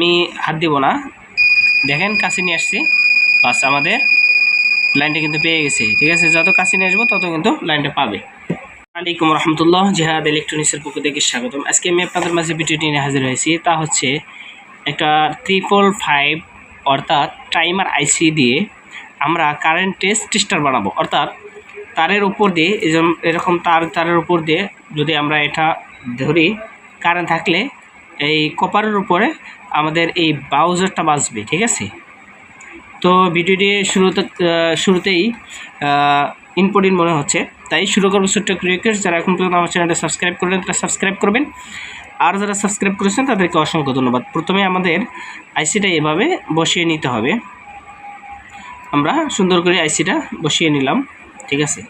আমি হাত দিব না। দেখেন কাছে নিয়ে আসছি। বাস আমাদের লাইনটা কিন্তু পেয়ে গেছে। ঠিক আছে, যত কাছে নিয়ে আসব, তত কিন্তু লাইনটা পাবে। আলাইকুম রহমতুল্লাহ, জেহাদ ইলেকট্রনিক্সের পক্ষ থেকে স্বাগতম। আজকে আমি আপনাদের মাঝে ভিডিওটি নিয়ে হাজির হয়েছি। তা হচ্ছে একটা ট্রিপল ফাইভ অর্থাৎ টাইমার আইসি দিয়ে আমরা কারেন্ট টেস্ট টেস্টার বানাবো। অর্থাৎ তারের উপর দিয়ে এরকম তার, তারের উপর দিয়ে যদি আমরা এটা ধরি কারেন্ট থাকলে এই কপারের উপরে আমাদের এই ব্রাউজারটা বাজবে, ঠিক আছে? তো ভিডিওটি শুরুতে শুরুতেই ইনপোর্টিন মনে হচ্ছে। তাই শুরু করব ছোট্ট রিকোয়েস্ট যারা এখন পর্যন্ত আমার চ্যানেলটা সাবস্ক্রাইব করলেন তারা সাবস্ক্রাইব করবেন। আর যারা সাবস্ক্রাইব করেছেন, তাদেরকে অসংখ্য ধন্যবাদ। প্রথমে আমাদের আইসিটা এভাবে বসিয়ে নিতে হবে। আমরা সুন্দর করে আইসিটা বসিয়ে নিলাম, ঠিক আছে?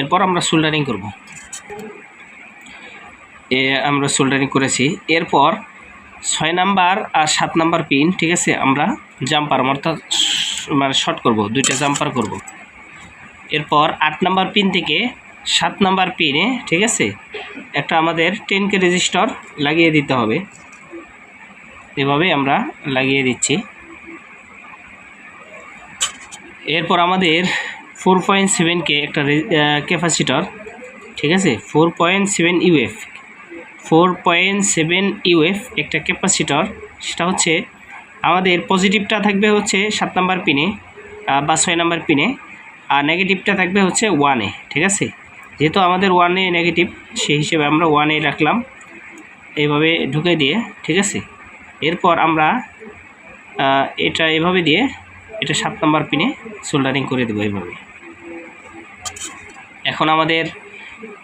এরপর আমরা সোল্ডারিং করব। আমরা সোল্ডারিং করেছি। এরপর ছয় নাম্বার আর সাত নাম্বার পিন ঠিক আছে? আমরা জাম্পার অর্থাৎ মানে শর্ট করব, দুইটা জাম্পার করব। এরপর আট নাম্বার পিন থেকে সাত নাম্বার পিনে ঠিক আছে? একটা আমাদের টেনকে রেজিস্টার লাগিয়ে দিতে হবে। এভাবে আমরা লাগিয়ে দিচ্ছি। এরপর আমাদের ফোর পয়েন্ট সেভেনকে একটা ক্যাপাসিটর ঠিক আছে? Four point seven uF four point seven uF একটা ক্যাপাসিটর, সেটা হচ্ছে আমাদের পজিটিভটা থাকবে হচ্ছে সাত নাম্বার পিনে বা ছয় নাম্বার পিনে, আর নেগেটিভটা থাকবে হচ্ছে ওয়ানে, ঠিক আছে? যেহেতু আমাদের ওয়ানে নেগেটিভ, সেই হিসেবে আমরা ওয়ানে রাখলাম এইভাবে ঢুকে দিয়ে, ঠিক আছে? এরপর আমরা এটা এভাবে দিয়ে, এটা সাত নাম্বার পিনে সোল্ডারিং করে দেবো এইভাবে এখন আমাদের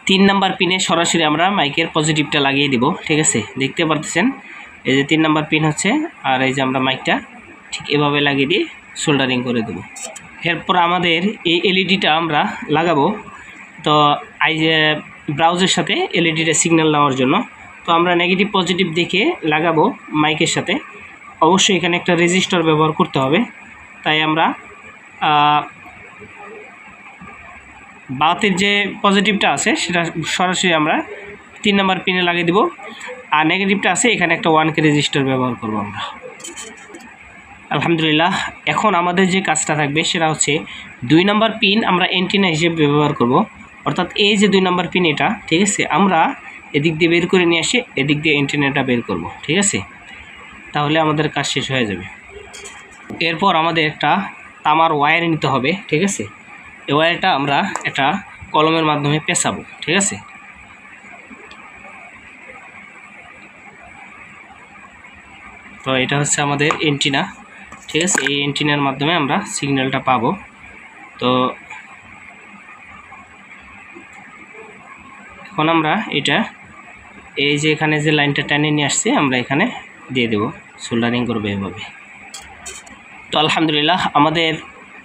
তিন নাম্বার পিনে সরাসরি আমরা মাইকের পজিটিভটা লাগিয়ে দিব, ঠিক আছে? দেখতে পারতেছেন? এই যে তিন নাম্বার পিন হচ্ছে, আর এই যে আমরা মাইকটা ঠিক এভাবে লাগিয়ে দিয়ে সোল্ডারিং করে দেব। এরপর আমাদের এই এলইডিটা আমরা লাগাবো। তো আই যে ব্রাউজের সাথে এলইডিটা সিগন্যাল নেওয়ার জন্য, তো আমরা নেগেটিভ পজিটিভ দেখে লাগাবো মাইকের সাথে। অবশ্যই এখানে একটা রেজিস্টার ব্যবহার করতে হবে। তাই আমরা বাতের যে পজিটিভটা আছে, সেটা সরাসরি আমরা তিন নাম্বার পিনে লাগিয়ে দিব। আর নেগেটিভটা আছে, এখানে একটা ওয়ান কে রেজিস্টার ব্যবহার করব আমরা। আলহামদুলিল্লাহ, এখন আমাদের যে কাজটা থাকবে, সেটা হচ্ছে দুই নাম্বার পিন আমরা এন্টিনা হিসেবে ব্যবহার করব। অর্থাৎ এই যে দুই নাম্বার পিন এটা, ঠিক আছে? আমরা এদিক দিয়ে বের করে নিয়ে এসে এদিক দিয়ে এন্টিনাটা বের করব, ঠিক আছে? তাহলে আমাদের কাজ শেষ হয়ে যাবে। এরপর আমাদের একটা তামার ওয়্যার নিতে হবে, ঠিক আছে? এই ওয়্যারটা আমরা একটা কলমের মাধ্যমে পেঁচাবো, ঠিক আছে? তো এটা হচ্ছে আমাদের এন্টিনা ঠিক আছে? এই এন্টিনার মাধ্যমে আমরা সিগন্যালটা পাবো। তো এখন আমরা এটা, এই যে এখানে যে লাইনটা টেনে নিয়ে আসছি, আমরা এখানে দিয়ে দেবো সোল্ডারিং করব এভাবে। তো আলহামদুলিল্লাহ, আমাদের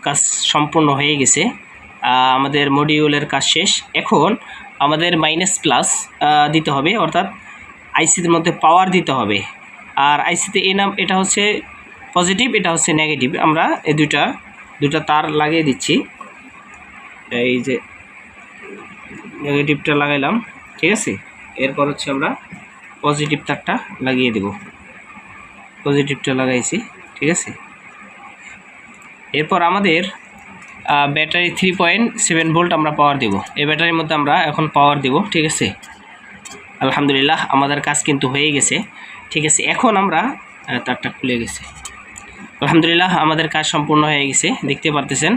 কাজ সম্পূর্ণ হয়ে গেছে। আমাদের মডিউলের কাজ শেষ। এখন আমাদের মাইনাস প্লাস দিতে হবে, অর্থাৎ আইসির মধ্যে পাওয়ার দিতে হবে। আর আইসিতে এ নাম, এটা হচ্ছে পজিটিভ এটা হচ্ছে নেগেটিভ আমরা এই দুটা দুটা তার লাগিয়ে দিচ্ছি। এই যে নেগেটিভটা লাগাইলাম, ঠিক আছে? এরপর হচ্ছে আমরা পজিটিভ তারটা লাগিয়ে দেব। পজিটিভটা লাগাইছি, ঠিক আছে? এরপর আমাদের battery three point seven volt আমরা পাওয়ার দেব। এই ব্যাটারির মধ্যে আমরা এখন পাওয়ার দেব, ঠিক আছে? আলহামদুলিল্লাহ, আমাদের কাজ কিন্তু হয়ে গেছে, ঠিক আছে? এখন আমরা তারটা খুলে গেছে। আলহামদুলিল্লাহ, আমাদের কাজ সম্পূর্ণ হয়ে গেছে, দেখতে পারতেছেন?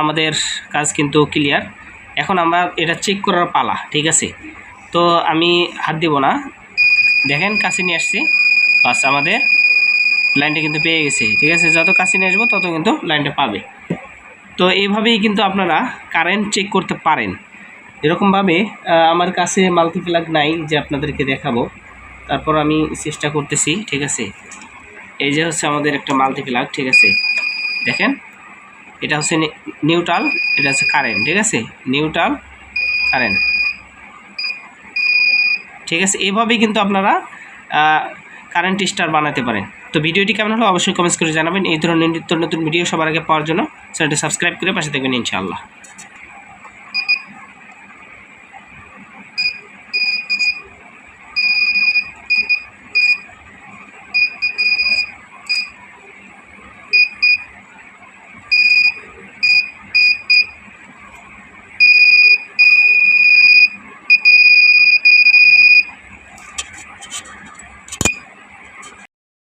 আমাদের কাজ কিন্তু ক্লিয়ার এখন আমরা এটা চেক করার পালা, ঠিক আছে? তো আমি হাত দিব না। দেখেন কাছে নিয়ে আসছি। বাস, আমাদের লাইনটা কিন্তু পেয়ে গেছে, ঠিক আছে? যত কাছে নিয়ে আসব, তত কিন্তু লাইনটা পাবে। তো এইভাবেই কিন্তু আপনারা কারেন্ট চেক করতে পারেন। এরকমভাবে আমার কাছে মাল্টিপ্লাগ নাই যে আপনাদেরকে দেখাবো। তারপর আমি চেষ্টা করতেছি, ঠিক আছে? এই যে হচ্ছে আমাদের একটা মাল্টিপ্লাগ ঠিক আছে? দেখেন, এটা হচ্ছে নিউট্রাল এটা হচ্ছে কারেন্ট ঠিক আছে? নিউট্রাল কারেন্ট ঠিক আছে? এভাবেই কিন্তু আপনারা কারেন্ট স্টার বানাতে পারেন। তো ভিডিওটি কেমন হলো অবশ্যই কমেন্টস করে জানাবেন। এই ধরনের নিত্য নতুন ভিডিও সবার আগে পাওয়ার জন্য চ্যানেলটি সাবস্ক্রাইব করে পাশে থাকবেন ইনশাআল্লাহ।